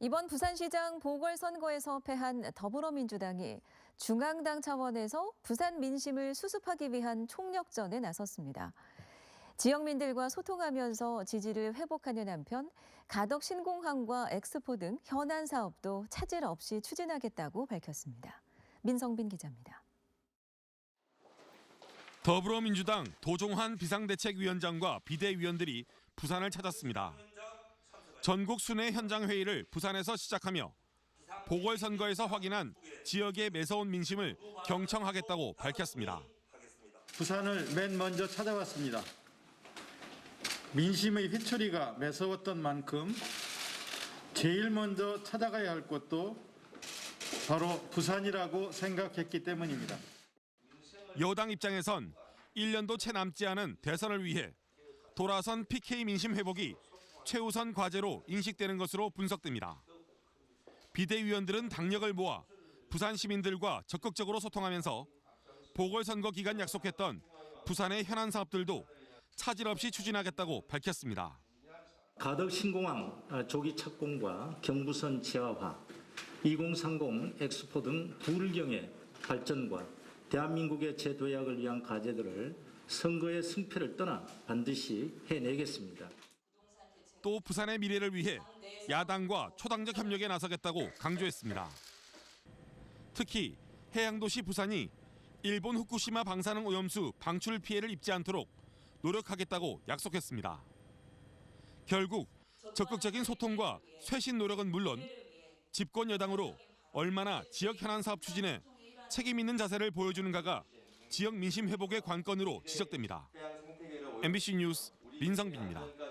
이번 부산시장 보궐선거에서 패한 더불어민주당이 중앙당 차원에서 부산 민심을 수습하기 위한 총력전에 나섰습니다. 지역민들과 소통하면서 지지를 회복하는 한편 가덕 신공항과 엑스포 등 현안 사업도 차질 없이 추진하겠다고 밝혔습니다. 민성빈 기자입니다. 더불어민주당 도종환 비상대책위원장과 비대위원들이 부산을 찾았습니다. 전국 순회 현장 회의를 부산에서 시작하며 보궐선거에서 확인한 지역의 매서운 민심을 경청하겠다고 밝혔습니다. 부산을 맨 먼저 찾아왔습니다. 민심의 회초리가 매서웠던 만큼 제일 먼저 찾아가야 할 곳도 바로 부산이라고 생각했기 때문입니다. 여당 입장에선 1년도 채 남지 않은 대선을 위해 돌아선 PK 민심 회복이 최우선 과제로 인식되는 것으로 분석됩니다. 비대위원들은 당력을 모아 부산 시민들과 적극적으로 소통하면서 보궐선거 기간 약속했던 부산의 현안 사업들도 차질 없이 추진하겠다고 밝혔습니다. 가덕 신공항 어, 조기 착공과 경부선 지하화, 2030 엑스포 등 불경의 발전과 대한민국의 재도약을 위한 과제들을 선거의 승패를 떠나 반드시 해내겠습니다. 또 부산의 미래를 위해 야당과 초당적 협력에 나서겠다고 강조했습니다. 특히 해양도시 부산이 일본 후쿠시마 방사능 오염수 방출 피해를 입지 않도록 노력하겠다고 약속했습니다. 결국 적극적인 소통과 쇄신 노력은 물론 집권 여당으로 얼마나 지역 현안 사업 추진에 책임 있는 자세를 보여주는가가 지역 민심 회복의 관건으로 지적됩니다. MBC 뉴스 민성빈입니다.